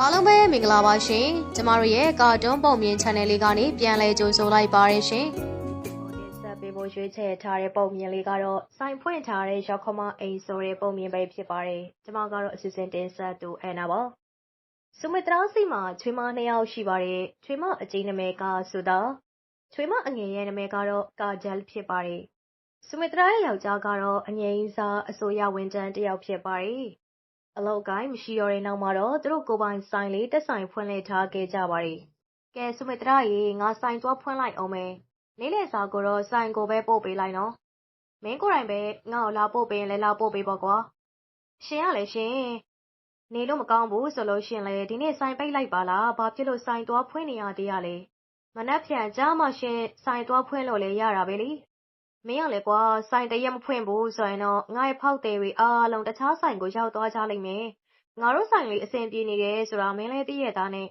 အားလုံးပဲမင်္ဂလာပါရှင်ကျမတို့ရဲ့ကာတွန်းပုံမြင် channel လေးကနေပြန်လည်ကြိုဆိုလိုက်ပါရရှင်တင်ဆက်ပေးဖို့ရွေးချယ်ထားတဲ့ပုံမြင်လေးကတော့စိုင်ဖွင့်ထားတဲ့ရောက်ခမအိမ်ဆိုတဲ့ပုံမြင်ပဲဖြစ်ပါတယ်ကျမကတော့အစီအစဉ်တင်ဆက်သူအန်နာပါစုမတရာစီမှာချွေမနှစ်ယောက်ရှိပါတယ်ချွေမအကြီးနာမည်ကဆိုတော့ချွေမအငယ်ရဲ့နာမည်ကတော့ကာဂျယ်ဖြစ်ပါတယ်စုမတရာရဲ့ယောက်ျားကတော့အငယ်ကြီးစားအစိုးရဝန်ထမ်းတစ်ယောက်ဖြစ်ပါတယ် အလောက်ကိုင်းမရှိတော့တဲ့နောက်မှာတော့ သူတို့ကိုပိုင်ဆိုင်လေး တက်ဆိုင်ဖွင့်လှစ်ထားခဲ့ကြပါတယ်။ကဲ စုမတရရေ ငါဆိုင်သွားဖွင့်လိုက်အောင်မယ်။နေ့လည်စာကိုတော့ ဆိုင်ကိုပဲ ပို့ပေးလိုက်နော်။မင်းကိုယ်တိုင်ပဲ ငါ့ကို လာပို့ပေးရင်လည်း လာပို့ပေးပေါ့ကွာ။ရှင်ရလေရှင်။နေလို့မကောင်းဘူးဆိုလို့ရှင်လေဒီနေ့ဆိုင်ပိတ်လိုက်ပါလား။ဘာဖြစ်လို့ ဆိုင်သွားဖွင့်နေရသေးရလဲ။မနှက်ဖြန်ကြားမှ ရှင် ဆိုင်သွားဖွင့်လို့လေရတာပဲလေ။ မင်းကလည်းကွာ ဆိုင်တရက်မဖွင့်ဘူးဆိုရင်တော့ ငါ့ရဲ့ဖောက်သည်တွေအားလုံး တခြားဆိုင်ကို ရောက်သွားကြလိမ့်မယ်။ငါတို့ဆိုင်လေး အဆင်ပြေနေတယ်ဆိုတာ မင်းလည်း သိရဲ့သားနဲ့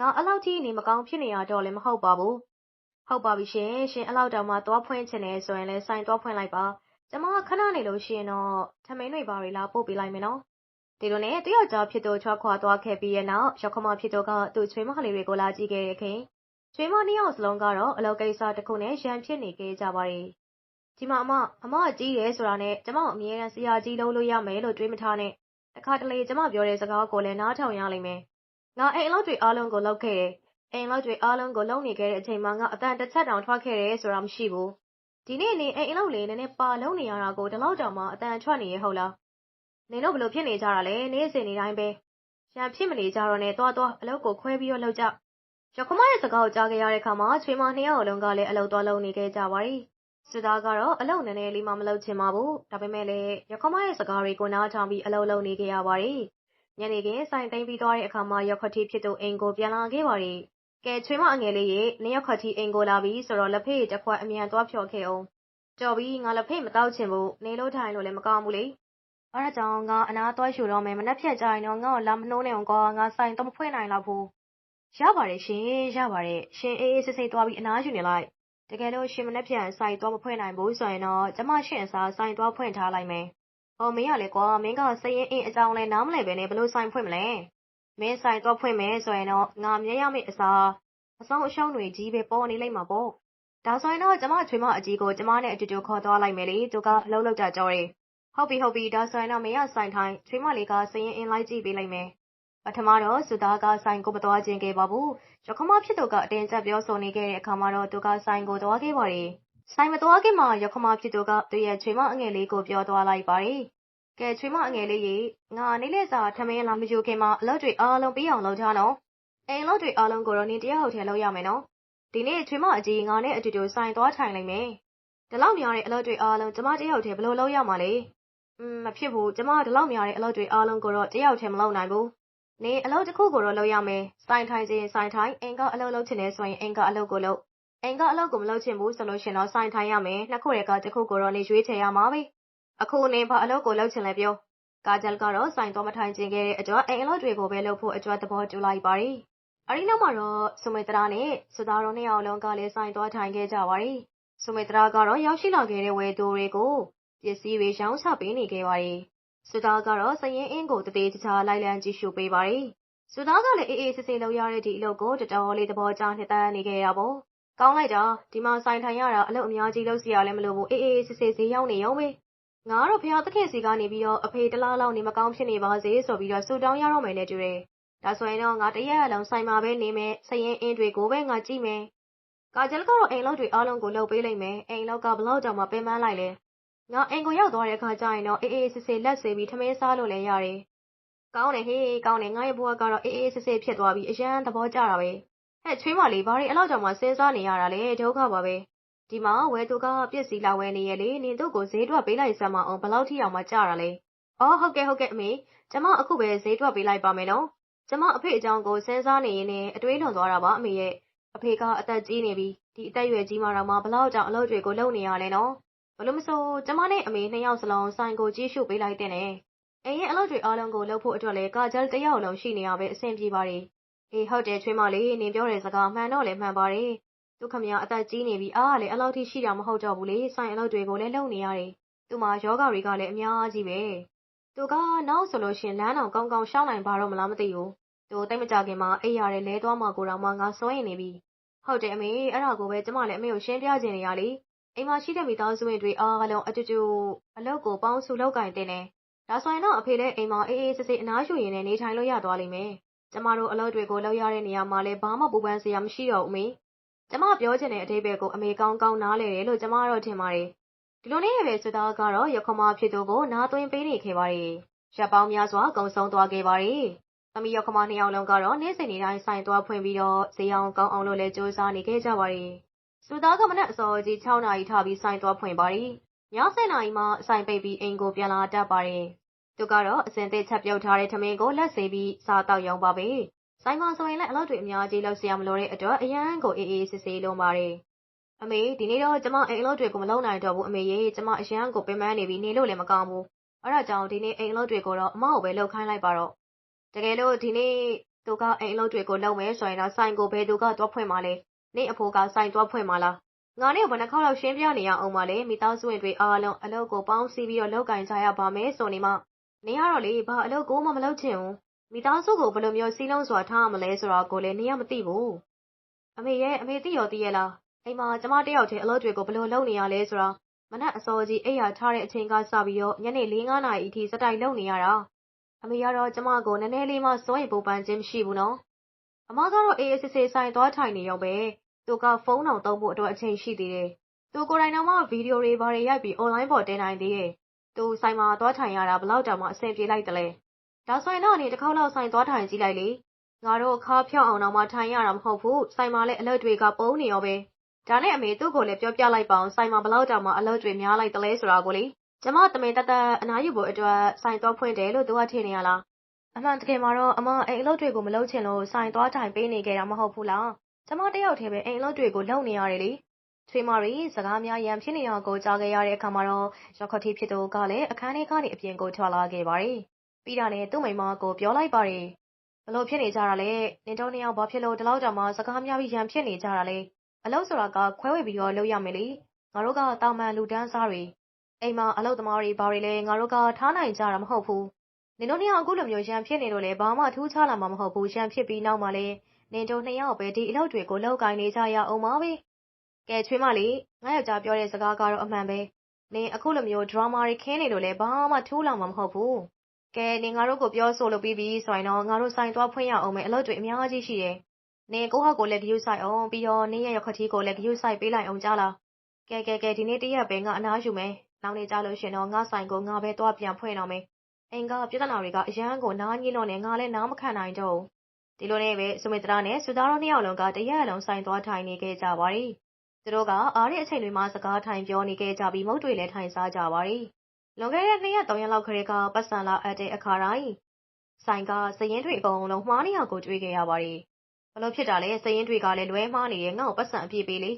ငါ အဲ့လောက်ထိ နေမကောင်းဖြစ်နေရတော့လည်း မဟုတ်ပါဘူး။ဟုတ်ပါပြီရှင်။ရှင်အဲ့လောက်တောင်မှ သွားဖွင့်ချင်တယ်ဆိုရင်လည်း ဆိုင်သွားဖွင့်လိုက်ပါ။ကျမ ခဏနေလို့ရှိရင်တော့ ထမင်းတွေဘာတွေ လာပို့ပေးလိုက်မယ်နော်။ဒီလိုနဲ့တယောက်ကြားဖြစ်သူ ထွက်ခွာသွားခဲ့ပြီးရဲ့နောက်ရောက်ခမဖြစ်သူက သူ့ချွေးမလေးတွေကို လာကြည့်ခဲ့တဲ့ခင်ချွေးမနှစ်ယောက်စလုံးကတော့ အလုပ်ကိစ္စတစ်ခုနဲ့ ရန်ဖြစ်နေခဲ့ကြပါတယ်။ ဒီမှာ အမ အမက ကြီးတယ်ဆိုတာနဲ့ ကျမကို အမြဲတမ်း ဆရာကြီးလုပ်လို့ရမယ်လို့ တွေးမထားနဲ့ တခါတလေ ကျမပြောတဲ့စကားကိုလည်း နားထောင်ရလိမ့်မယ် ငါ အိမ်လောက်တွေအားလုံးကိုလောက်ခဲ့တယ်အိမ်လောက်တွေအားလုံးကို လုံနေခဲ့တဲ့အချိန်မှာ ငါအတန်တစ်ချက်တောင် ထွက်ခဲ့တယ်ဆိုတာ မရှိဘူး ဒီနေ့နေ အိမ်လောက်လေး နည်းနည်းပါလုံနေရတာကို ဒီလောက်တောင်မှအတန်ထွက်နေရဟုတ်လားနေတော့ဘလို့ဖြစ်နေကြတာလဲ နေ့စဉ်နေတိုင်းပဲ ရန်ဖြစ်မနေကြတော့နဲ့ သွားသွား အလုပ်ကို ခွဲပြီးတော့လောက်ကြရခမရဲ့စကားကို ကြားခဲ့ရတဲ့ခါမှာ ချွေမနှစ်ယောက်လုံးကလည်း အလုပ်သွားလုံနေခဲ့ကြပါရီ စစ်သားကတော့ အလုပ်နည်းနည်းလေးမှ မလုပ်ချင်ပါဘူး။ဒါပေမဲ့လည်းရခမရဲ့ စကားတွေကို နားထောင်ပြီး အလုပ်လုပ်နေခဲ့ရပါတယ်။ညနေခင်း ဆိုင်သိမ်းပြီးသွားတဲ့အခါမှာရောက်ခတိဖြစ်သူ အိမ်ကို ပြန်လာခဲ့ပါတယ်။ကဲချွေးမအငယ်လေးရေ နင်းရောက်ခတိအိမ်ကိုလာပြီးဆိုတော့ လက်ဖေးတစ်ခွက် အမြန်သွားဖြော်ခဲ့အောင်။ကြော်ပြီးငါ လက်ဖေးမတောက်ချင်ဘူး နေလို့ထိုင်လို့လည်း မကောင်းဘူးလေ။အဲ့ဒါကြောင့် ငါအနာသွားရှူတော့မယ် မနှက်ဖြတ်ကြရင်တော့ ငါ့ကိုလာမနှိုးနဲ့အောင်ကွာ ငါဆိုင်တော့မဖွင့်နိုင်တော့ဘူး။ရပါတယ်ရှင် ရပါတယ်ရှင် အေးအေးဆေးဆေးသွားပြီး အနားယူနေလိုက် တကယ်လို့ရှင်မနက်ဖြန်ဆိုင်သွားမဖွင့်နိုင်ဘူးဆိုရင်တော့ကျမရှင်အစားဆိုင်သွားဖွင့်ထားလိုက်မယ်။အော်မင်းကလေကွာမင်းကစရင်အင်းအကြောင်းလဲနားမလည်ပဲနဲ့ဘလို့ဆိုင်ဖွင့်မလဲ။မင်းဆိုင်သွားဖွင့်မယ်ဆိုရင်တော့ငါမြဲရမယ့်အစားအဆောင်အရှုံးတွေကြီးပဲပေါ်နေလိမ့်မှာပေါ့။ဒါဆိုရင်တော့ကျမချွေမအကြီးကိုကျမနဲ့အတူတူခေါ်သွားလိုက်မယ်လေသူကအလုံးလောက်ကြကြောတယ်။ဟုတ်ပြီဟုတ်ပြီဒါဆိုရင်တော့မင်းကဆိုင်ထိုင်ချွေမလေးကစရင်အင်းလိုက်ကြည့်ပေးလိုက်မယ် ပထမတော့စုသားက ဆိုင်ကို မသွားခြင်းခဲ့ပါဘူး။ရခမဖြစ်သူက အတင်းကျပ် ပြောဆိုနေခဲ့တဲ့အခါမှာတော့ သူက ဆိုင်ကို သွားခဲ့ပါတယ်။ဆိုင်မသွားခင်မှာရခမဖြစ်သူက သူ့ရဲ့ ချွေမအငယ်လေးကို ပြောသွားလိုက်ပါတယ်။ကဲ ချွေမအငယ်လေးရေ ငါ နေ့လက်စာ ထမင်းလာမယူခင်မှာ အလုပ်တွေအားလုံး ပြီးအောင်လုပ်ထားနော်။အိမ်လုပ်တွေအားလုံးကိုတော့ နင်တရားဟုတ်ထဲလုပ်ရမယ်နော်။ဒီနေ့ ချွေမအကြီး ငါနဲ့အတူတူ ဆိုင်သွားထိုင်လိုက်မယ်။ဒီလောက်များတဲ့ အလုပ်တွေအားလုံး ကျမတယောက်တည်း ဘယ်လိုလုပ်ရမှာလဲ။อืมမဖြစ်ဘူး ကျမ ဒီလောက်များတဲ့ အလုပ်တွေအားလုံးကိုတော့တယောက်တည်း မလုပ်နိုင်ဘူး။ နေအလုပ်တစ်ခုကိုတော့လုပ်ရမယ်။စိုင်ထိုင်ခြင်းစိုင်ထိုင်အိမ်ကအလုပ်လုပ်ချင်တယ်ဆိုရင်အိမ်ကအလုပ်ကိုလုပ်အိမ်ကအလုပ်ကိုမလုပ်ချင်ဘူးဆိုလို့ရှင်တော့စိုင်ထိုင်ရမယ်နှစ်ခုတည်းကတစ်ခုကိုတော့နေရွေးချယ်ရမှာပဲအခုနေဘာအလုပ်ကိုလုပ်ချင်လဲပြောကာဂျယ်ကတော့စိုင်တော့မထိုင်ခြင်းခဲ့တဲ့အတွက်အိမ်အလုပ်တွေကိုပဲလုပ်ဖို့အတွက်သဘောတူလိုက်ပါတယ်အရီနောက်မှာတော့စုမေတရာနဲ့စုသားတော်နှစ်ယောက်လုံးကလည်းစိုင်သွားထိုင်ခဲ့ကြပါတယ်စုမေတရာကတော့ရောက်ရှိလာခဲ့တဲ့ဝယ်သူတွေကိုပစ္စည်းတွေရောင်းချပေးနေခဲ့ပါတ ယ်စုသားကတော့စရင်အင်းကိုတသေးချာ လိုက်လံကြည့်ရှုပေးပါတယ်။စုသားကလည်း အေးအေးဆေးဆေးလုပ်ရတဲ့ဒီအလုပ်ကိုတတော်လေး သဘောကျနှစ်သက်နေခဲ့ရပေါ့။ကောင်းလိုက်တာ ဒီမှာဆိုင်ထိုင်ရတာ အလုပ်အများကြီးလုပ်စီရလည်းမလိုဘူး အေးအေးဆေးဆေး ဈေးရောက်နေရောပဲ။ငါတော့ဖះသခင်စီကနေပြီးတော့ အဖေတလားလောက် နေမကောင်းဖြစ်နေပါစေဆိုပြီးတော့ဆူတောင်းရတော့မယ်နဲ့တူတယ်။ဒါဆိုရင်တော့ ငါတရက်အလုံး ဆိုင်မှာပဲနေမယ်စရင်အင်းတွေကိုပဲ ငါကြည့်မယ်။ကာဂျယ်ကတော့ အိမ်လောက်တွေအားလုံးကို လုပ်ပေးလိုက်မယ်။အိမ်လောက်ကဘလောက်တောင်မှ ပင်ပန်းလိုက်လဲ ငါအိမ်ကိုရောက်သွားတဲ့အခါကျရင်တော့အေးအေးဆေးဆေးလက်ဆေးပြီးထမင်းစားလို့လည်းရတယ်။ကောင်းတယ်ဟေးကောင်းတယ်ငါရဲ့ဘဝကတော့အေးအေးဆေးဆေးဖြစ်သွားပြီးအရန်သဘောကျတာပဲ။ဟဲ့ချွေးမလေးဘာတွေအဲ့လောက်ကြောင့်မှစဉ်းစားနေရတာလဲဒုက္ခပါပဲ။ဒီမှာဝယ်သူကပြစ်စီလာဝယ်နေရလေနင်တို့ကိုဈေးတွက်ပေးလိုက်စမ်းမအောင်ဘလောက်ထိအောင်မှကြတာလဲ။အော်ဟုတ်ကဲ့ဟုတ်ကဲ့အမေကျမအခုပဲဈေးတွက်ပေးလိုက်ပါမယ်နော်။ကျမအဖေအကြောင်းကိုစဉ်းစားနေရင်လည်းအတွေးလွန်သွားတာပါအမေရဲ့။အဖေကအသက်ကြီးနေပြီဒီအသက်ရွယ်ကြီးမှတော့မှဘလောက်ကြောင့်အလုပ်တွေကိုလုပ်နေရလဲနော်။ ဘလို့မဆို ကျမနဲ့အမေနှစ်ယောက်စလုံး ဆိုင်ကို ကြည့်ရှုပေးလိုက်တဲ့နဲ့အိမ်ရဲ့အလုပ်တွေအားလုံးကို လုပ်ဖို့အတွက်လည်း ကာဂျယ်တယောက်လုံးရှိနေရပဲ အဆင်ပြေပါတယ် အေး ဟုတ်တယ်ချွေးမလေး နင်ပြောတဲ့စကား မှန်တော့လည်း မှန်ပါတယ် သူခမရအသက်ကြီးနေပြီ အားလည်းအလောက်ထိရှိတာ မဟုတ်တော့ဘူးလေ ဆိုင်အလုပ်တွေကိုလည်း လုပ်နေရတယ် သူမှာယောဂတွေကလည်း အများကြီးပဲ သူက နောက်ဆိုလို့ရှင် လမ်းအောင် ကောင်းကောင်းရှောင်းနိုင်ပါတော့မလား မသိဘူး သူသူတိတ်မကြခင်မှာ အိပ်ရတယ်လဲသွားမှာကိုတော့မှ ငါစွန့်ရင်နေပြီ ဟုတ်တယ်အမေ အဲ့ဒါကိုပဲ ကျမလည်း အမေကို ရှင်းပြချင်နေရလေ အိမ်မှာရှိတဲ့ မိသားစုဝင်တွေအားလုံး အတူတူ အလုပ်ကို ပေါင်းစုလောက်ကင်တင်တယ် ဒါဆိုရင်တော့ အဖေလည်း အိမ်မှာ အေးအေးဆေးဆေး အနားယူရင်းနဲ့ နေထိုင်လို့ရသွားလိမ့်မယ် ကျမတို့ အလုပ်တွေကို လုပ်ရတဲ့နေရာမှာလည်း ဘာမှ ပူပန်စရာမရှိတော့ဘူး အမေ ကျမပြောချင်တဲ့အဓိပ္ပာယ်ကို အမေ ကောင်းကောင်း နားလည်တယ်လို့ ကျမတော့ ထင်ပါတယ် ဒီလိုနဲ့ပဲစွသားကတော့ရခမဖြစ်သူကို နားသွင်းပေးနေခဲ့ပါတယ်ရပ်ပေါင်းများစွာ ကုံဆုံးသွားခဲ့ပါတယ် သမီးရခမနှစ်ယောက်လုံးကတော့ နေ့စဉ်နေ့တိုင်း ဆိုင်သွားဖွင့်ပြီးတော့ ဈေးအောင်ကောင်းအောင်လို့လည်းစူးစမ်းနေခဲ့ကြပါတယ် စွသားကမနက်အစောကြီး6နာရီထပြီးဆိုင်သွားဖွင့်ပါတယ်ည7နာရီမှဆိုင်ပိတ်ပြီးအိမ်ကိုပြန်လာတတ်ပါတယ်သူကတော့အစင်သစ်ချက်ပြုတ်ထားတဲ့ထမင်းကိုလက်ဆေးပြီးစားတော့ရောင်းပါပဲဆိုင်မှာဆိုရင်လည်းအလုပ်တွေအများကြီးလုပ်စရာမလိုတဲ့အတွက်အရန်ကိုအေးအေးဆေးဆေးလုံးပါတယ်အမေဒီနေ့တော့ကျမအိမ်အလုပ်တွေကိုမလုပ်နိုင်တော့ဘူးအမေရေကျမအရန်ကိုပင်ပန်းနေပြီးနေလို့လည်းမကောင်းဘူးအဲ့ဒါကြောင့်ဒီနေ့အိမ်အလုပ်တွေကိုတော့အမကိုပဲလုပ်ခိုင်းလိုက်ပါတော့တကယ်လို့ဒီနေ့သူကအိမ်အလုပ်တွေကိုလုပ်မယ်ဆိုရင်တော့ဆိုင်ကိုဘယ်သူကတွားဖွင့်မှာလဲ နေအဖိုးကဆိုင်တွားဖွင့်မှာလားငါနဲ့ဘယ်နှခေါက်လောက်ရှင်းပြနေရအောင်ပါလဲမိသားစုဝင်တွေအားလုံးအလုပ်ကိုပေါင်းစည်းပြီးတော့လုပ်ကင်ကြရပါမယ်ဆိုနေမှနေရတော့လေဘာအလုပ်ကိုမှမလုပ်ချင်ဘူးမိသားစုကိုဘယ်လိုမျိုးစီးလုံးစွာထားရမလဲဆိုတာကိုလည်းနေရမသိဘူးအမေရဲ့အမေသိရောသိရလားအိမ်မှာကျမတယောက်တည်းအလုပ်တွေကိုဘယ်လိုလုပ်နေရလဲဆိုတာမနက်အစောကြီးအိပ်ယာထားတဲ့အချိန်ကစပြီးတော့ညနေ၄-၅နာရီအထိစတိုင်လုပ်နေရတာအမေကတော့ကျမကိုနည်းနည်းလေးမှစွန့်ရင်ပူပန်ခြင်းမရှိဘူးနော်အမကတော့အေးအေးဆေးဆေးဆိုင်သွားထိုင်နေရုံပဲ သူက ဖုန်းတော်သုံးဖို့အတွက် အချိန်ရှိသေးတယ် သူကိုယ်တိုင်တော့မှဗီဒီယိုတွေ ဘာတွေရိုက်ပြီး online ပေါ်တင်နိုင်သေးတယ် သူဆိုင်မှာသွားထိုင်ရတာဘလောက်တောင်မှ အဆင်ပြေလိုက်တယ်လဲ ဒါဆိုရင်တော့ အနေတစ်ခေါက်လောက် ဆိုင်သွားထိုင်ကြည့်လိုက်လေ ငါတို့ခါဖြောက်အောင်တော့မှ ထိုင်ရတာမဟုတ်ဘူး ဆိုင်မှာလည်း အလုပ်တွေက ပုံနေရောပဲ ဒါနဲ့ အမေ သူ့ကိုလည်း ပြောပြလိုက်ပါအောင်ဆိုင်မှာဘလောက်တောင်မှ အလုပ်တွေများလိုက်တယ်လဲဆိုတာကိုလေ ကျမတမင်တသက် အနားယူဖို့အတွက် ဆိုင်သွားဖွင့်တယ်လို့ သူက ထင်နေရလား အမှန်တကယ်မှာတော့ အမအိမ်အလုပ်တွေကို မလုပ်ချင်လို့ ဆိုင်သွားထိုင်ပေးနေခဲ့တာ မဟုတ်ဘူးလား ကျမတယောက်တည်းပဲ အိမ်အလုပ်တွေကို လုပ်နေရတယ်လေ ချွေးမရီစကားများရန်ဖြစ်နေအောင်ကို ကြားခဲ့ရတဲ့အခါမှာတော့ရခတိဖြစ်သူကလည်း အခန်းထဲကနေ အပြင်ကို ထွက်လာခဲ့ပါတယ် ပြီးတာနဲ့ သူ့မိမကို ပြောလိုက်ပါတယ်ဘလို့ဖြစ်နေကြတာလဲ နင်တို့နှစ်ယောက် ဘာဖြစ်လို့ ဒီလောက်တောင်မှ စကားများပြီး ရန်ဖြစ်နေကြတာလဲ အလုပ်ဆိုတာက ခွဲဝေပြီးတော့ လုပ်ရမယ်လေ ငါတို့ကတာမန်လူတန်းစားတွေ အိမ်မှာ အလုပ်သမားတွေ ဘာတွေလဲငါတို့က ထားနိုင်ကြတာ မဟုတ်ဘူး နင်တို့နှစ်ယောက် အခုလိုမျိုး ရန်ဖြစ်နေလို့လဲဘာမှ ထူးခြားလာမှာ မဟုတ်ဘူး ရန်ဖြစ်ပြီး နောက်မှလဲ နင်တို့နှစ်ယောက်ပဲဒီအလုပ်တွေကိုလုပ်ကိုင်နေကြရအောင်ပါပဲကဲချွေးမလေးငါယောက်ျားပြောတဲ့စကားကတော့အမှန်ပဲနင်အခုလိုမျိုးဒရာမာတွေခင်းနေလို့လဲဘာမှထူးလာမှာမဟုတ်ဘူးကဲနင်ငါတို့ကိုပြောဆိုလို့ပြီးပြီဆိုရင်တော့ငါတို့ဆိုင်သွားဖွင့်ရအောင်မယ်အလုပ်တွေအများကြီးရှိတယ်နင်ကိုဟောက်ကိုလည်းဂယုဆိုင်အောင်ပြီးတော့နင်းရဲ့ရခတိကိုလည်းဂယုဆိုင်ပေးလိုက်အောင်ကြားလားကဲကဲကဲဒီနေ့တရက်ပဲငါအနားယူမယ်နောက်နေ့ကြလို့ရှင်တော့ငါဆိုင်ကိုငါပဲသွားပြန်ဖွင့်တော့မယ်အင်္ဂါပြဿနာတွေကအရန်ကိုနားညင်းတော့နေငါလည်းနားမခံနိုင်တော့ဘူး ဒီလိုနဲ့ပဲ စုမိတရာနဲ့ စုသားတို့နှစ်ယောက်လုံးက တရက်လုံး ဆိုင်သွားထိုင်နေခဲ့ကြပါရီသူတို့က အားတဲ့အချိန်တွေမှာ စကားထိုင်ပြောနေခဲ့ကြပြီး မုတ်တွေလည်း ထိုင်စားကြပါရီလွန်ခဲ့တဲ့ နှစ်ရက်သုံးရက်လောက်ခရဲကပတ်စံလာအပ်တဲ့အခါတိုင်း ဆိုင်ကစရင်တွေအကုန်လုံး မှားနေရကို တွေးခဲ့ရပါရီဘလို့ဖြစ်တာလဲစရင်တွေကလည်း လွဲမှားနေတယ် ငါ့ကိုပတ်စံအပြည့်ပေးလေ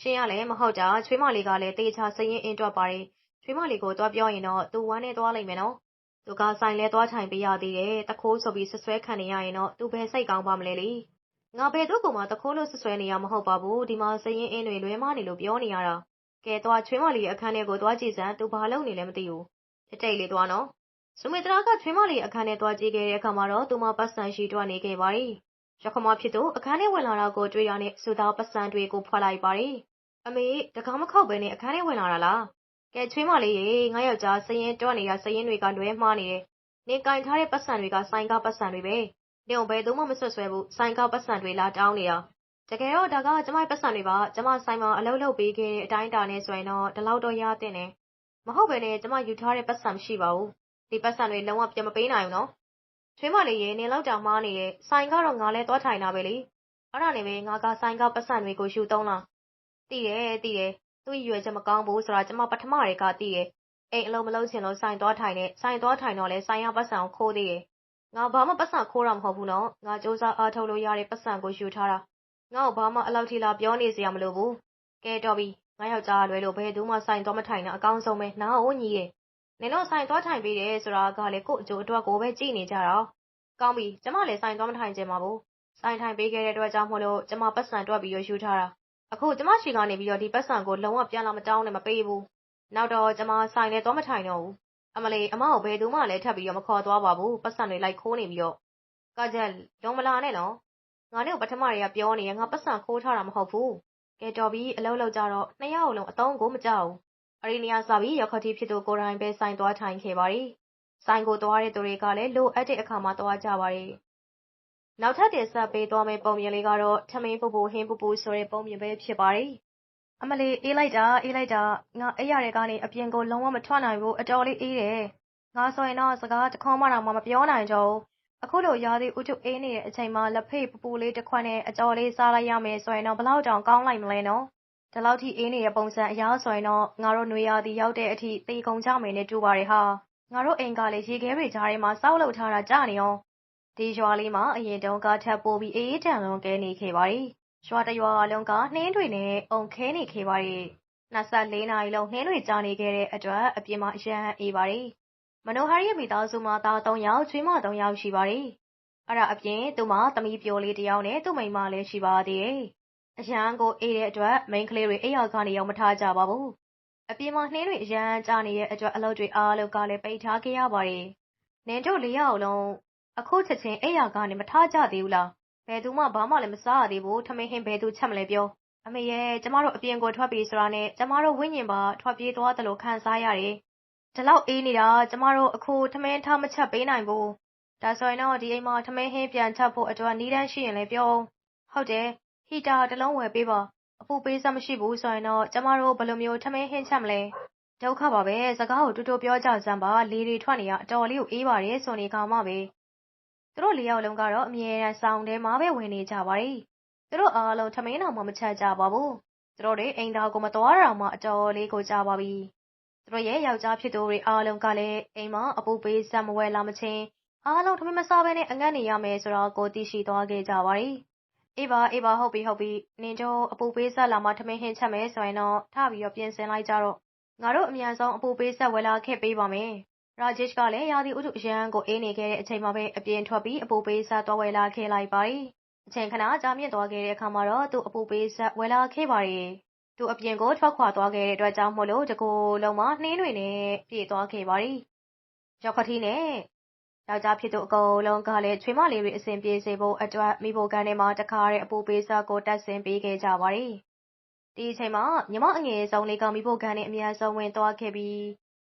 ရှင်ကလည်း မဟုတ်တာ ချွေးမလေးကလည်းတေချာစရင်အင်းတွက်ပါတယ် ချွေးမလေးကို သွားပြောရင်တော့ သူဝမ်းနဲ့သွားလိုက်မယ်နော် သူက ဆိုင်လဲသွားထိုင်ပေးရသေးတယ်တခိုးဆိုပြီးဆွဆွဲခံနေရရင်တော့ သူပဲစိတ်ကောင်းပါမလဲလေ ငါ ဘယ်သူ့ကိုမှတခိုးလို့ဆွဆွဲနေရမဟုတ်ပါဘူး ဒီမှာစရင်အင်းတွေ လွဲမှားနေလို့ ပြောနေရတာ ကဲ သွား ချွေးမလေးအခန်းထဲကို သွားကြည့်စမ်း သူဘာလုပ်နေလဲ မသိဘူး တိတ်တိတ်လေး သွားနော် စုမေတရာက ချွေးမလေးအခန်းထဲ သွားကြည့်ခဲ့တဲ့အခါမှာတော့ သူမပတ်စံရှိတွနေခဲ့ပါ යි ရခမဖြစ်သူ အခန်းထဲဝင်လာတာကို တွေ့ရနဲ့စူသားပတ်စံတွေကို ဖွက်လိုက်ပါတယ်။အမေတကားမခောက်ပဲနဲ့ အခန်းထဲဝင်လာတာလား။ ကဲ ချွေးမလေးရေ ငါယောက်ျားစရင်တွက်နေတာစရင်တွေက လွဲမှားနေတယ်။နေကင်ထားတဲ့ပတ်စံတွေက ဆိုင်ကပတ်စံတွေပဲ။နေုံဘယ်သူမှမဆွဆွဲဘူး ဆိုင်ကပတ်စံတွေလာတောင်းနေတာ။တကယ်တော့ ဒါက ကျမပတ်စံတွေပါ ကျမ ဆိုင်မှာ အလုပ်လုပ်ပေးခဲ့တဲ့ အတိုင်းတာနဲ့ဆိုရင်တော့ ဒီလောက်တော့ရတဲ့နဲ့မဟုတ်ပဲနဲ့ ကျမ ယူထားတဲ့ပတ်စံမရှိပါဘူး။ဒီပတ်စံတွေ လုံးဝ ပြန်မပေးနိုင်ဘူးနော် ချွေးမလေးရေ နင်လောက်တောင်မှားနေတယ် ဆိုင်ကတော့ ငါလဲသွားထိုင်တာပဲလေ အဲ့ဒါနဲ့ပဲ ငါက ဆိုင်ကပတ်စံတွေကို ယူသုံးလားသိတယ် သိတယ် သူ့ရွယ်ချက် မကောင်းဘူးဆိုတာ ကျမ ပထမတည်းက သိတယ် အိမ်အလုံးမလုံးချင်လို့ ဆိုင်သွားထိုင်နဲ့ဆိုင်သွားထိုင်တော့လဲဆိုင်ရပတ်စံကို ခိုးသေးတယ် ငါ ဘာမှပတ်စံခိုးတာ မဟုတ်ဘူးနော် ငါစူးစမ်းအားထုတ်လို့ရတဲ့ပတ်စံကို ယူထားတာ ငါ့ကို ဘာမှအလောက်ထိ လာပြောနေစရာ မလိုဘူး ကဲ တော့ပြီ ငါယောက်ျားလွယ်လို့ ဘယ်သူမှ ဆိုင်သွားမထိုင်တာ အကောင်းဆုံးပဲနားအိုးညီတယ် နင်တို့ ဆိုင်သွားထိုင်ပေးတယ် ဆိုတာကလည်း ကို့အကျိုးအတွက်ကိုပဲ ကြည့်နေကြတာ။ကောင်းပြီ ကျမလည်း ဆိုင်သွားမထိုင်ချင်ပါဘူး။ဆိုင်ထိုင်ပေးခဲ့တဲ့ အတွက်ကြောင့်မို့လို့ကျမပတ်စံတွက်ပြီးတော့ယူထားတာ။ အခုကျမရှိကနေပြီးတော့ဒီပတ်စံကိုလုံးဝပြန်လာမတောင်းနဲ့မပေးဘူး။နောက်တော့ကျမဆိုင်လည်းသွားမထိုင်တော့ဘူး။အမလေးအမကိုဘယ်သူမှလည်းထပ်ပြီးတော့မခေါ်သွားပါဘူး။ပတ်စံတွေလိုက်ခိုးနေပြီးတော့ကကြက်လုံးမလာနဲ့နော်ငါနဲ့ကိုပထမတွေကပြောနေရငါပတ်စံခိုးထားတာမဟုတ်ဘူးကဲတော်ပြီးအလုံးလုံးကြတော့နှစ်ယောက်လုံးအတုံးကိုမကြောက်အရီနီယာစာပြီးရောက်ခတိဖြစ်သူကိုယ်တိုင်ပဲဆိုင်သွားထိုင်ခဲ့ပါတယ်ဆိုင်ကိုသွားတဲ့သူတွေကလည်းလိုအပ်တဲ့အခါမှာသွားကြပါတယ် နောက်ထပ်တင်ဆက်ပေးသွားမယ့် ပုံမြင်လေးကတော့ ထမင်းပူပူဟင်းပူပူဆိုတဲ့ ပုံမြင်ပဲဖြစ်ပါတယ် အမလေး အေးလိုက်တာအေးလိုက်တာ ငါအဲ့ရတဲ့ကနေ အပြင်ကို လုံးဝမထွက်နိုင်ဘူး အတော်လေးအေးတယ် ငါဆိုရင်တော့ စကားတခွန်းမှတော့မပြောနိုင်ကြဘူး အခုလို ရာသီဥတုအေးနေတဲ့အချိန်မှာ လက်ဖေးပူပူလေးတစ်ခွက်နဲ့ အကြော်လေးစားလိုက်ရမယ်ဆိုရင်တော့ဘလောက်တောင် ကောင်းလိုက်မလဲနော် ဒီလောက်ထိ အေးနေတဲ့ပုံစံအရာဆိုရင်တော့ ငါတို့ နွေရာသီရောက်တဲ့အထိ သေကုန်ကြမယ်နဲ့ တူပါတယ်ဟာ ငါတို့အိမ်ကလည်း ရေခဲတွေကြားထဲမှာစောက်လုပ်ထားတာကြာနေအောင် ဒီရွာလေးမှာ အရင်တုန်းကထပ်ပိုးပြီးအေးအေးတန်လုံးကဲနေခဲ့ပါတယ် ရွာတရွာလုံးက နှင်းတွေနဲ့ အုံခဲနေခဲ့ပါတယ်24နာရီလုံး နှင်းတွေကြာနေခဲ့တဲ့အတွက် အပြင်မှာ အရန်အေးပါတယ် မနိုဟာရီရဲ့မိသားစုမှာ သား3ယောက် ချွေးမ3ယောက်ရှိပါတယ် အဲ့ဒါအပြင် သူ့မှာ သမီးပြိုလေးတစ်ယောက်နဲ့ သူ့မိန်းမလည်း ရှိပါသေးတယ် အရန်ကိုအေးတဲ့အတွက် မိန်းကလေးတွေ အိယာကနေရောက်မထားကြပါဘူး အပြင်မှာ နှင်းတွေအရန်ကြာနေတဲ့အတွက် အလုပ်တွေအားလုံးကလည်း ပိတ်ထားခဲ့ရပါတယ် နင်တို့လေးယောက်လုံး အခုချက်ချင်းအိယာကနေမထားကြသေးဘူးလားဘယ်သူမှဘာမှလည်းမစားရသေးဘူးထမင်းဟင်းဘယ်သူချက်မလဲပြောအမေရဲ့ကျမတို့အပြင်ကိုထွက်ပြီးဆိုတာနဲ့ကျမတို့ဝိညာဉ်ပါထွက်ပြေးသွားတယ်လို့ခံစားရတယ်ဒီလောက်အေးနေတာကျမတို့အခုထမင်းထားမချက်ပေးနိုင်ဘူးဒါဆိုရင်တော့ဒီအိမ်မှာထမင်းဟင်းပြန်ချက်ဖို့အတွက်နီးတန်းရှိရင်လည်းပြောဟုတ်တယ်ဟီတာတစ်လုံးဝယ်ပေးပါအပူပေးစမ်းမရှိဘူးဆိုရင်တော့ကျမတို့ဘယ်လိုမျိုးထမင်းဟင်းချက်မလဲဒုက္ခပါပဲစကားကိုတူတူပြောကြစမ်းပါလေတွေထွက်နေရအတော်လေးကိုအေးပါတယ်ဆိုနေခါမှပဲ သူတို့လေးယောက်လုံးကတော့အမြဲတမ်းဆောင်ထဲမှာပဲဝင်နေကြပါတယ်သူတို့အားလုံးထမင်းတော်မှမချက်ကြပါဘူးသူတို့တွေအိမ်သားကိုမတော်တာမှအတော်လေးကိုကြပါပြီသူတို့ရဲ့ယောက်ျားဖြစ်သူတွေအားလုံးကလည်းအိမ်မှာအပူပေးစမ်းမဝဲလာမချင်းအားလုံးထမင်းမစားဘဲနဲ့အငတ်နေရမယ်ဆိုတော့ကိုသိရှိသွားခဲ့ကြပါတယ်အေးပါအေးပါဟုတ်ပြီဟုတ်ပြီနင်တို့အပူပေးဆက်လာမှထမင်းဟင်းချက်မယ်ဆိုရင်တော့ထပြီးတော့ပြင်ဆင်လိုက်ကြတော့ငါတို့အမြန်ဆုံးအပူပေးဆက်ဝယ်လာခဲ့ပေးပါမယ် ရာဂျစ်ကလည်း ရာသီဥတု အရန်ကို အေးနေခဲ့တဲ့အချိန်မှာပဲ အပြင်ထွက်ပြီး အပူပေးဆက်သွားဝယ်လာခဲ့လိုက်ပါတယ် အချိန်ခဏ ကြာမြင့်သွားခဲ့တဲ့အခါမှာတော့ သူ့အပူပေးဆက်ဝယ်လာခဲ့ပါတယ် သူအပြင်ကို ထွက်ခွာသွားခဲ့တဲ့အတွက်ကြောင့်မို့လို့ တကူလုံးမနှင်းတွေနဲ့ ပြေးသွားခဲ့ပါတယ်ရောက်ခတိနဲ့ ယောက်ျားဖြစ်သူ အကုန်လုံးကလည်း ချွေးမလေးတွေအစဉ်ပြေစေဖို့အတွက်မိဖို့ကန်ထဲမှာ တခါတဲ့အပူပေးစားကိုတက်ဆင်ပေးခဲ့ကြပါတယ်။ဒီအချိန်မှာ ညီမအငယ်ဆုံးလေးကမိဖို့ကန်နဲ့အများဆုံးဝင်သွားခဲ့ပြီး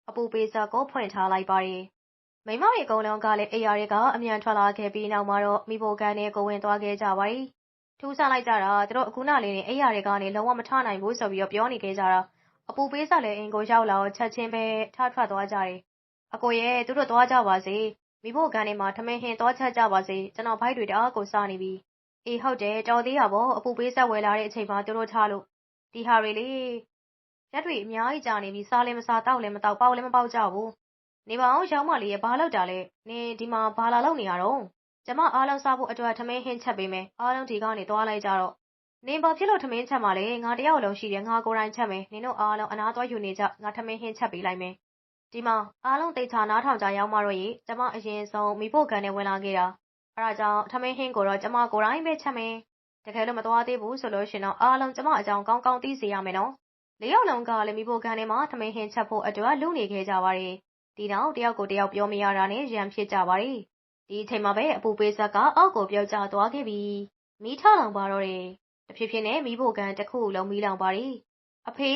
အပူပေးစားကို ဖွင့်ထားလိုက်ပါတယ်။မိမတွေ အကုန်လုံးကလည်း အိယာတွေကအမြန်ထွက်လာခဲ့ပြီးနောက်မှာတော့မိဖို့ကန်နဲ့ကို ဝင်သွားခဲ့ကြပါတယ်။ထူးဆန်းလိုက်ကြတာ သူတို့ အခုနလေးနဲ့အိယာတွေကနေ လုံးဝမထနိုင်ဘူးဆိုပြီးတော့ပြောနေခဲ့ကြတာ အပူပေးစားလည်းအင်ကိုရောက်လာတော့ ချက်ချင်းပဲ ထထွက်သွားကြတယ်။အကိုရဲ့သူတို့သွားကြပါစေ။မိဖို့ကန်ထဲမှာ ထမင်းဟင်း သွားချက်ကြပါစေ ကျွန်တော်ဖိုက်တွေ တအားကိုစားနေပြီ အေး ဟုတ်တယ် တော်သေးရပေါ့ အပူပေးဆက် ဝယ်လာတဲ့အချိန်မှာ သူတို့ထားလို့ ဒီဟာတွေလေ ရက်တွေအများကြီးကြာနေပြီစားလည်းမစားတောက်လည်းမတောက်ပေါက်လည်းမပေါက်ကြဘူးနေပါအောင်ရောင်းမလေးရဲ့ဘာလောက်တာလဲနင်ဒီမှာဘာလာလောက်နေရတော့ကျမအားလုံးစားဖို့အတွက်ထမင်းဟင်းချက်ပေးမယ်အားလုံးဒီကနေသွားလိုက်ကြတော့နင်ဘာဖြစ်လို့ထမင်းချက်မှာလဲငါတယောက်လုံးရှိတယ်ငါကိုယ်တိုင်ချက်မယ်နင်တို့အားလုံးအနာသွားယူနေကြငါထမင်းဟင်းချက်ပေးလိုက်မယ်ဒီမှာအားလုံးသိချာနားထောင်ကြရောက်မှတော့ရေကျမအရင်ဆုံးမိဖို့ကန်နဲ့ဝင်လာခဲ့တာအဲဒါကြောင့်ထမင်းဟင်းကိုတော့ကျမကိုယ်တိုင်ပဲချက်မယ်တကယ်လို့မသွားသေးဘူးဆိုလို့ရှင်တော့အားလုံးကျမအကြောင်းကောင်းကောင်းသိစေရမယ်နော် လေးယောက်လုံးကလည်းမိဖို့ကန်ထဲမှာ ထမင်းဟင်းချက်ဖို့အတွက်လူနေခဲ့ကြပါတယ် ဒီနောက်တယောက်ကိုတယောက် ပြောမရတာနဲ့ရံဖြစ်ကြပါတယ် ဒီအချိန်မှာပဲ အပူပေးဆက်က အောက်ကို ပြောက်ကျသွားခဲ့ပြီး မီးထလောင်ပါတော့တယ် တဖြည်းဖြည်းနဲ့မိဖို့ကန်တစ်ခုလုံး မီးလောင်ပါတယ် အဖေ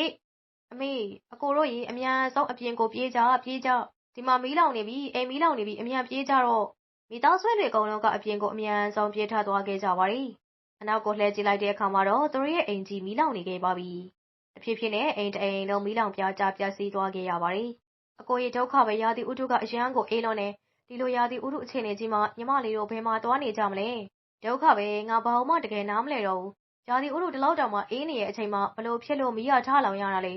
အမေ အကိုတို့ရေ အမြန်ဆုံး အပြင်ကို ပြေးကြ ပြေးကြ ဒီမှာ မီးလောင်နေပြီ အိမ်မီးလောင်နေပြီ အမြန်ပြေးကြတော့ မိသားစုတွေ အကုန်လုံးက အပြင်ကို အမြန်ဆုံး ပြေးထသွားခဲ့ကြပါရီအနောက်ကို လှည့်ကြည့်လိုက်တဲ့အခါမှာတော့ သူတို့ရဲ့ အိမ်ကြီး မီးလောင်နေခဲ့ပါပြီ တဖြည်းဖြည်းနဲ့ အိမ်တအိမ်လုံး မီးလောင်ပြားကျ ပျက်စီးသွားခဲ့ရပါရီအကိုရေဒုက္ခပဲ ရာသီဥတုက အရန်ကိုအေးလွန်နေဒီလိုရာသီဥတုအခြေအနေကြီးမှာ ညီမလေးတို့ ဘယ်မှာသွားနေကြမလဲ ဒုက္ခပဲ ငါဘာမှ တကယ်နားမလဲတော့ဘူး ရာသီဥတု ဒီလောက်တောင်မှ အေးနေရဲ့အချိန်မှာဘလို့ဖြစ်လို့ မီးရထားလောင်ရတာလဲ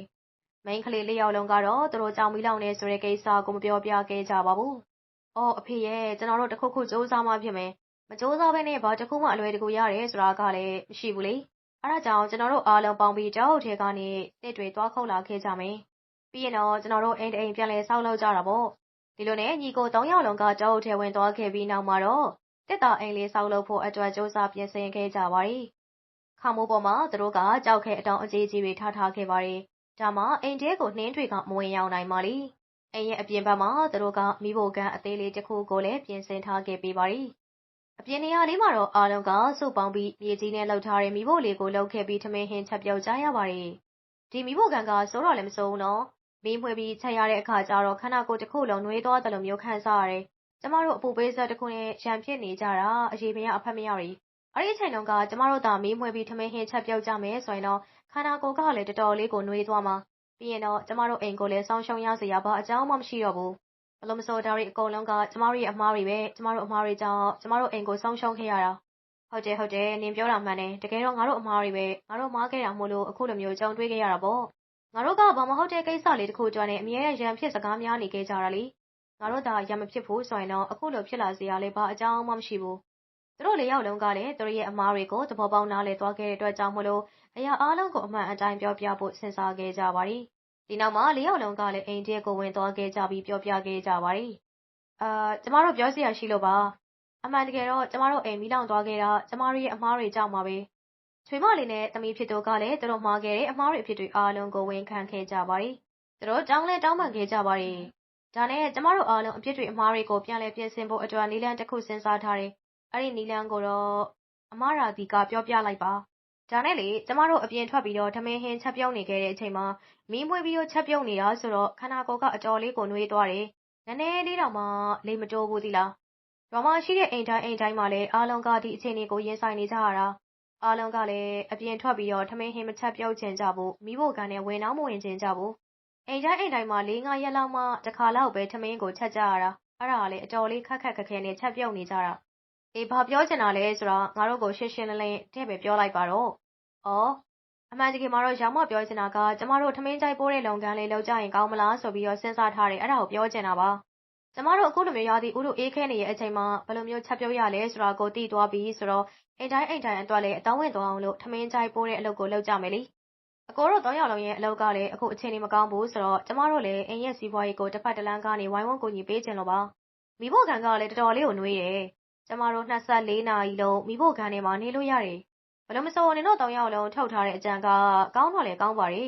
မိန်းကလေး လေးယောက်လုံးကတော့ သူတို့ကြောင်မီလောင်နေဆိုတဲ့ကိစ္စကို မပြောပြခဲ့ကြပါဘူး။အော် အဖေရဲ့ကျွန်တော်တို့ တခုခုစူးစမ်းမှဖြစ်မယ်။မစူးစမ်းဘဲနဲ့ ဘာတခုမှ အလွယ်တကူရတယ်ဆိုတာကလည်း မရှိဘူးလေ။ အဲဒါကြောင့် ကျွန်တော်တို့အားလုံးပေါင်းပြီးကြောက်ထဲကနေတစ်တွေသွားခုတ်လာခဲ့ကြမယ်။ပြီးရင်တော့ ကျွန်တော်တို့ အိမ်တိမ် ပြန်လဲဆောက်လုပ်ကြတာပေါ့။ဒီလိုနဲ့ ညီကို၃ယောက်လုံးကကြောက်ထဲဝင်သွားခဲ့ပြီးနောက်မှာတော့တစ်တာအိမ်လေးဆောက်လုပ်ဖို့အတွက်စူးစမ်းပြင်ဆင်ခဲ့ကြပါရီ။ခါမိုးပေါ်မှာ သူတို့ကကြောက်ခဲအတောင်အကြီးကြီးတွေ ထားထားခဲ့ပါတယ် ဒါမှ အိမ်ထဲကို နှင်းတွေက မဝင်ရောက်နိုင်ပါလိအိမ်ရဲ့အပြင်ဘက်မှာ သူတို့ကမိဖို့ကန်အသေးလေးတစ်ခုကိုလည်း ပြင်ဆင်ထားခဲ့ပေးပါရီ အပြင်နေရာလေးမှာတော့ အားလုံးက စုပေါင်းပြီး မြေကြီးနဲ့လှုပ်ထားတဲ့ မီးဖိုလေးကိုလှုပ်ခဲ့ပြီး ထမင်းဟင်းချက်ပြုတ်ကြရပါတယ်။ဒီမီးဖိုကန်ကစိုးတော့လည်းမစိုးဘူးနော်။မီးမွှေးပြီးချက်ရတဲ့အခါကျတော့ ခန္ဓာကိုယ်တစ်ခုလုံးနှွေးသွားတယ်လို့မျိုး ခံစားရတယ်။ကျမတို့ အပူပေးဆက်တစ်ခုနဲ့ရံဖြစ်နေကြတာ အရေးမရ အဖက်မရရီ။အဲ့ဒီအချိန်တုန်းက ကျမတို့သာ မီးမွှေးပြီး ထမင်းဟင်းချက်ပြုတ်ကြမယ်ဆိုရင်တော့ ခန္ဓာကိုယ်ကလည်း တော်တော်လေးကိုနှွေးသွားမှာ။ပြီးရင်တော့ ကျမတို့အိမ်ကိုလည်းဆောင်းရှုံရစရာ ဘာအကြောင်းမှ မရှိတော့ဘူး ဘလို့မဆိုဒါတွေအကုန်လုံးကကျမတို့ရဲ့အမားတွေပဲကျမတို့အမားတွေကြောင့်ကျမတို့အိမ်ကိုဆုံးရှုံးခဲ့ရတာဟုတ်တယ်ဟုတ်တယ်နင်ပြောတာမှန်တယ်တကယ်တော့ငါတို့အမားတွေပဲငါတို့မားခဲ့တာမို့လို့အခုလိုမျိုးကြုံတွေ့ခဲ့ရတာပေါ့ငါတို့ကဘာမဟုတ်တဲ့ကိစ္စလေးတစ်ခုကြွနဲ့အမြဲတမ်းရံဖြစ်စကားများနေခဲ့ကြတာလေငါတို့သာရံမဖြစ်ဘူးဆိုရင်တော့အခုလိုဖြစ်လာစရာလည်းဘာအကြောင်းမှမရှိဘူးသူတို့လေးယောက်လုံးကလည်းသူတို့ရဲ့အမားတွေကိုသဘောပေါက်နားလည်သွားခဲ့တဲ့အတွက်ကြောင့်မလို့အရာအားလုံးကိုအမှန်အတိုင်းပြောပြဖို့စဉ်းစားခဲ့ကြပါသည် ဒီနောက်မှာလေးယောက်လုံးကလည်း အိမ်ထဲကို ဝင်သွားခဲ့ကြပြီး ပြောပြခဲ့ကြပါတယ်။အာ ကျမတို့ ပြောစရာရှိလို့ပါ။အမှန်တကယ်တော့ ကျမတို့အိမ် မီးလောင်သွားခဲ့တာ ကျမတို့ရဲ့အမားတွေကြောင့်ပါပဲ။ချွေမလေးနဲ့ သမီးဖြစ်တို့ကလည်း သူတို့မှားခဲ့တဲ့ အမားတွေအဖြစ်တွေအားလုံးကို ဝန်ခံခဲ့ကြပါတယ်။သူတို့ တောင်းလဲတောင်းပန်ခဲ့ကြပါတယ်။ဒါနဲ့ ကျမတို့အားလုံးအဖြစ်တွေ အမားတွေကို ပြန်လည်ပြင်ဆင်ဖို့အတွက်နီလန်တစ်ခု စဉ်းစားထားတယ်။အဲ့ဒီနီလန်ကိုတော့ အမရာဒီက ပြောပြလိုက်ပါ။ ဒါနဲ့လေ ကျမတို့အပြင်ထွက်ပြီးတော့ ထမင်းဟင်းချက်ပြုတ်နေခဲ့တဲ့အချိန်မှာ မီးမွေးပြီးတော့ ချက်ပြုတ်နေတာဆိုတော့ ခန္ဓာကိုယ်က အတော်လေးကိုနှွေးသွားတယ်။နည်းနည်းလေးတောင်မှ လေမတိုးဘူးသီလား။ရွာမှာရှိတဲ့ အိမ်တိုင်းအိမ်တိုင်းမှာလည်း အားလုံးက ဒီအခြေအနေကို ရင်ဆိုင်နေကြရတာ။အားလုံးကလည်း အပြင်ထွက်ပြီးတော့ ထမင်းဟင်းမချက်ပြုတ်ချင်ကြဘူး။မီးဖိုကန်နဲ့ဝင်နောက်မဝင်ချင်ကြဘူး။အိမ်တိုင်းအိမ်တိုင်းမှာ၄-၅ရက်လောက်မှတစ်ခါလောက်ပဲ ထမင်းကိုချက်ကြရတာ။အဲ့ဒါကလည်း အတော်လေး ခက်ခက်ခဲခဲနဲ့ ချက်ပြုတ်နေကြတာ။အေး ဘာပြောချင်တာလဲဆိုတာ ငါတို့ကို ရှင်းရှင်းလင်းလင်း ထည့်ပဲပြောလိုက်ပါတော့။ အော်အမှန်တကယ်မှာတော့ရောင်မပြောချင်တာကကျမတို့ထမင်းကြိုက်ပိုးတဲ့လုပ်ငန်းလေးလုပ်ကြရင်ကောင်းမလားဆိုပြီးတော့စဉ်းစားထားတယ်အဲ့ဒါကိုပြောချင်တာပါကျမတို့အခုလိုမျိုးရာသီဥတုအေးခဲနေရဲ့အချိန်မှာဘယ်လိုမျိုးချက်ပြုတ်ရလဲဆိုတာကိုသိသွားပြီဆိုတော့အိမ်တိုင်းအိမ်တိုင်းအတွက်လည်းအတောင်းဝင်သွားအောင်လို့ထမင်းကြိုက်ပိုးတဲ့အလုပ်ကိုလုပ်ကြမယ်လीအကိုတို့၃ယောက်လုံးရဲ့အလုပ်ကလည်းအခုအချိန်ကြီးမကောင်းဘူးဆိုတော့ကျမတို့လည်းအိမ်ရဲ့စီးပွားရေးကိုတစ်ဖက်တစ်လမ်းကနေဝိုင်းဝန်းကူညီပေးချင်လို့ပါမိဖို့ခံကလည်းတော်တော်လေးကိုနှွေးတယ်ကျမတို့24နာရီလုံးမိဖို့ခံထဲမှာနေလို့ရတယ် ဘလို့မဆိုနင်တို့၃ယောက်လုံးထုတ်ထားတဲ့အကြံကကောင်းတော့လေကောင်းပါလေ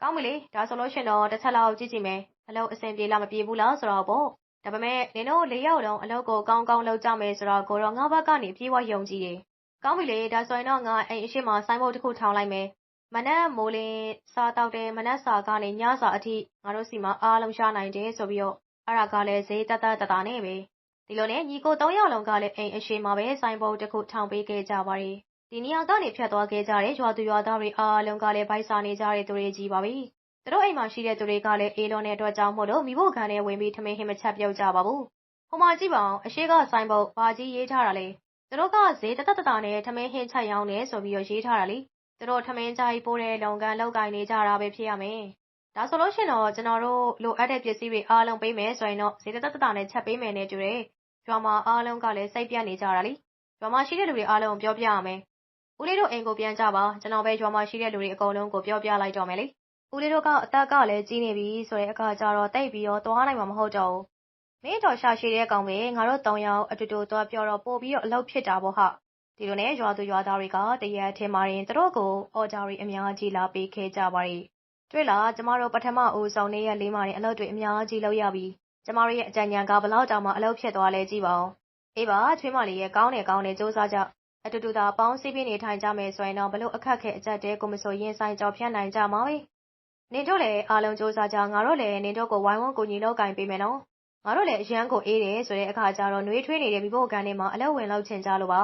ကောင်းပြီလေဒါဆိုလို့ရှင်တော့တစ်ချက်လောက်ကြည့်ကြည့်မယ်အလုပ်အဆင်ပြေလားမပြေဘူးလားဆိုတော့ပေါ့ဒါပေမဲ့နင်တို့၄ယောက်လုံးအလုပ်ကိုကောင်းကောင်းလုပ်ကြမယ်ဆိုတော့ကိုတော့ငါဘက်ကနေပြေးဝယုံကြည်တယ်ကောင်းပြီလေဒါဆိုရင်တော့ငါအိမ်အရှိမဆိုင်းဘုတ်တစ်ခုထောင်လိုက်မယ်မနက်မိုးလင်းစားတောက်တဲ့မနက်စာကနေညစာအထိငါတို့စီမှာအားလုံးရှားနိုင်တယ်ဆိုပြီးတော့အဲ့ဒါကလည်းဈေးတတ်တတ်တနဲ့ပဲဒီလိုနဲ့ညီကို၃ယောက်လုံးကလည်းအိမ်အရှိမပဲဆိုင်းဘုတ်တစ်ခုထောင်ပေးခဲ့ကြပါတယ် ဒီနေရာကနေ ဖြတ်သွားခဲ့ကြတဲ့ ရွာသူရွာသားတွေ အားလုံးကလည်း ဗိုက်စာနေကြတဲ့သူတွေကြီးပါပဲ။သူတို့အိမ်မှာရှိတဲ့သူတွေကလည်း အေးလွန်တဲ့အတွက်ကြောင့်မို့လို့မိဖို့ခံနဲ့ဝင်ပြီး ထမင်းဟင်းမချက်ပြုတ်ကြပါဘူး။ဟိုမှာကြည့်ပါအောင်အရှိကဆိုင်ဘုတ် ဘာကြီးရေးထားတာလဲ။သူတို့က ဈေးတတတတနဲ့ ထမင်းဟင်းချက်ရောင်းနေဆိုပြီးတော့ ရေးထားတာလေ။သူတို့ထမင်းကြိုက်ပိုးတဲ့လုံကန်လောက်ကင်နေကြတာပဲ ဖြစ်ရမယ်။ဒါဆိုလို့ရှိရင်တော့ ကျွန်တော်တို့ လိုအပ်တဲ့ပစ္စည်းတွေ အားလုံးပေးမယ်ဆိုရင်တော့ ဈေးတတတတနဲ့ ချက်ပေးမယ်နဲ့တူတယ်။ကျွမ်းမအားလုံးကလည်း စိတ်ပြတ်နေကြတာလေ။ကျွမ်းမရှိတဲ့လူတွေအားလုံးပြောပြရမယ် ဦးလေးတို့အိမ်ကိုပြန်ကြပါ ကျွန်တော်ပဲ ရွာမှာရှိတဲ့လူတွေအကုန်လုံးကို ပြောပြလိုက်တော့မယ်လေ ဦးလေးတို့က အသက်ကလည်းကြီးနေပြီဆိုတဲ့အခါကျတော့တိတ်ပြီးတော့ သွားနိုင်မှာမဟုတ်တော့ဘူး မင်းတော်ရှာရှိတဲ့ကောင်ပဲ ငါတို့တောင်ယောက် အတူတူသွားပြောတော့ ပို့ပြီးတော့ အလုပ်ဖြစ်တာပေါ့ဟာဒီလိုနဲ့ ရွာသူရွာသားတွေက တရက်ထဲမှာရင် သူတို့ကို အော်ဂျာရီအများကြီးလာပေးခဲ့ကြပါရီတွေ့လား ကျမတို့ ပထမဦးဆောင်နေရက်လေးမှာရင် အလုပ်တွေ အများကြီးလုပ်ရပြီ ကျမတို့ရဲ့ အကြံဉာဏ်ကဘလောက်တောင်မှ အလုပ်ဖြစ်သွားလဲကြည့်ပါဦး အေးပါ ချွေးမလေးရဲ့ ကောင်းတယ် ကောင်းတယ်စူးစမ်းကြ အတူတူသာ ပေါင်းစည်းပြီး နေထိုင်ကြမယ်ဆိုရင်တော့ဘလို့အခက်ခဲ အကြက်တဲကိုမဆို ရင်ဆိုင်ကြော်ဖြတ်နိုင်ကြမှာပဲ နင်တို့လည်း အားလုံးစူးစမ်းကြ ငါတို့လည်း နင်တို့ကို ဝိုင်းဝန်းကူညီလုပ်ကင်ပေးမယ်နော် ငါတို့လည်း အရန်ကိုအေးတယ်ဆိုတဲ့အခါကျတော့နှွေးထွေးနေတဲ့မိဖို့ကန်ထဲမှာ အလောက်ဝင်လောက်ချင်ကြလို့ပါ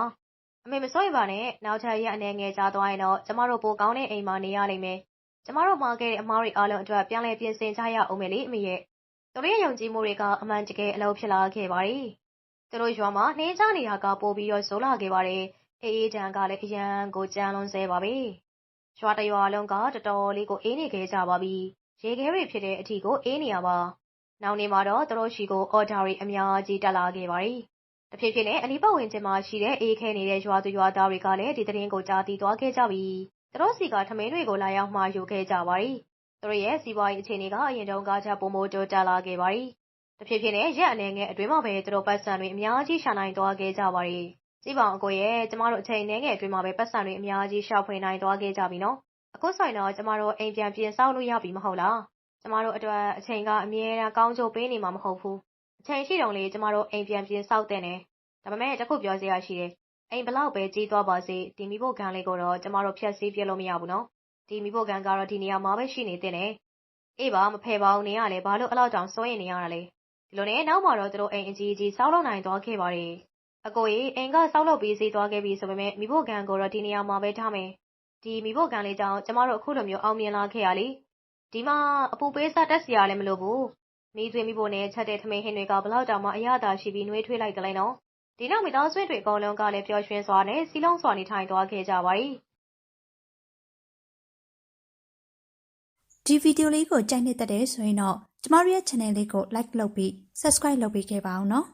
အမေမစိုးရိမ်ပါနဲ့ နောက်ထပ် ရက်အနေငယ်ကြားသွားရင်တော့ ကျမတို့ ပိုကောင်းတဲ့အိမ်မှာ နေရလိမ့်မယ် ကျမတို့ မှာခဲ့တဲ့အမားတွေအားလုံးအတွက် ပြန်လည်ပြင်ဆင်ကြရအောင်မယ်လေ အမေရဲ့ သူတို့ရဲ့ ယုံကြည်မှုတွေက အမှန်တကယ် အလုပ်ဖြစ်လာခဲ့ပါတယ် သူတို့ရွာမှာ နှင်းချနေတာက ပိုပြီးတော့ ဆိုးလာခဲ့ပါတယ် အေးအေးတန်ကလည်း အရန်ကို ကြမ်းလွန်ဆဲပါပဲ။ရွာတရွာလုံးက တော်တော်လေးကို အေးနေခဲ့ကြပါပြီ။ရေခဲတွေဖြစ်တဲ့အထိကို အေးနေရပါ။နောက်နေ့မှာတော့ သူတို့ရှိကို အော်ဒါတွေ အများကြီး တက်လာခဲ့ပါတယ်။တဖြည်းဖြည်းနဲ့ အနီးပတ်ဝန်းကျင်မှာရှိတဲ့ အေးခဲနေတဲ့ ရွာသူရွာသားတွေကလည်း ဒီသတင်းကို ကြားသိသွားခဲ့ကြပြီ။သူတို့စီက ထမင်းတွေကို လာရောက်မှာယူခဲ့ကြပါတယ်။သူတို့ရဲ့ စီးပွားရေးအခြေအနေက အရင်တုန်းကချက် ပိုမိုတိုးတက်လာခဲ့ပါတယ်။တဖြည်းဖြည်းနဲ့ ရက်အနေငယ်အတွင်းမှာပဲ သူတို့ပတ်စံတွေ အများကြီး ရှာနိုင်သွားခဲ့ကြပါတယ်။ ကြည့်ပါဦးအကိုရဲ့ကျမတို့အချိန်နည်းငယ်အတွင်းမှာပဲပတ်စံတွေအများကြီးရှာဖွေနိုင်သွားခဲ့ကြပြီနော်အခုဆိုရင်တော့ကျမတို့အိမ်ပြန်ပြင်ဆောက်လို့ရပြီမဟုတ်လားကျမတို့အတွက်အချိန်ကအမြဲတမ်းကောင်းကျိုးပေးနေမှာမဟုတ်ဘူးအချိန်ရှိတုန်းလေးကျမတို့အိမ်ပြန်ပြင်ဆောက်တဲ့နဲ့ဒါဒါပေမဲ့တစ်ခုပြောစရာရှိတယ်အိမ်ဘလောက်ပဲကြီးသွားပါစေဒီမိဖို့ကန်လေးကိုတော့ကျမတို့ဖျက်ဆီးပြလို့မရဘူးနော်ဒီမိဖို့ကန်ကတော့ဒီနေရာမှာပဲရှိနေတဲ့နဲ့အေးပါမဖယ်ပါဘူးနေရလေဘာလို့အဲ့လောက်တောင်စိုးရင်နေရတာလဲဒီလိုနဲ့နောက်မှာတော့သူတို့အိမ်အကြီးကြီးစောက်လုပ်နိုင်သွားခဲ့ပါတယ် အကိုကြီးအိမ်ကစောက်လုပ်ပြီးစီးသွားခဲ့ပြီဆိုပေမဲ့မိဖို့ကန်ကိုတော့ဒီနေရာမှာပဲထားမယ်ဒီမိဖို့ကန်လေးကြောင့်ကျမတို့အခုလိုမျိုးအောင်မြင်လာခဲ့ရလေဒီမှာအပူပေးစားတက်စရာလည်းမလိုဘူးမိသွေးမိဖို့နဲ့ချက်တဲ့ထမင်းဟင်းတွေကဘလောက်တောင်မှအရသာရှိပြီးနှွေးထွေးလိုက်တယ်လဲနော်ဒီနောက်မိသားစုတွေအကုန်လုံးကလည်းပျော်ရွှင်စွာနဲ့စီလုံးစွာနေထိုင်သွားခဲ့ကြပါ යි ဒီဗီဒီယိုလေးကိုကြိုက်နှစ်သက်တယ်ဆိုရင်တော့ကျမတို့ရဲ့ channel လေးကို like လုပ်ပြီး subscribe လုပ်ပေးခဲ့ပါအောင်နော်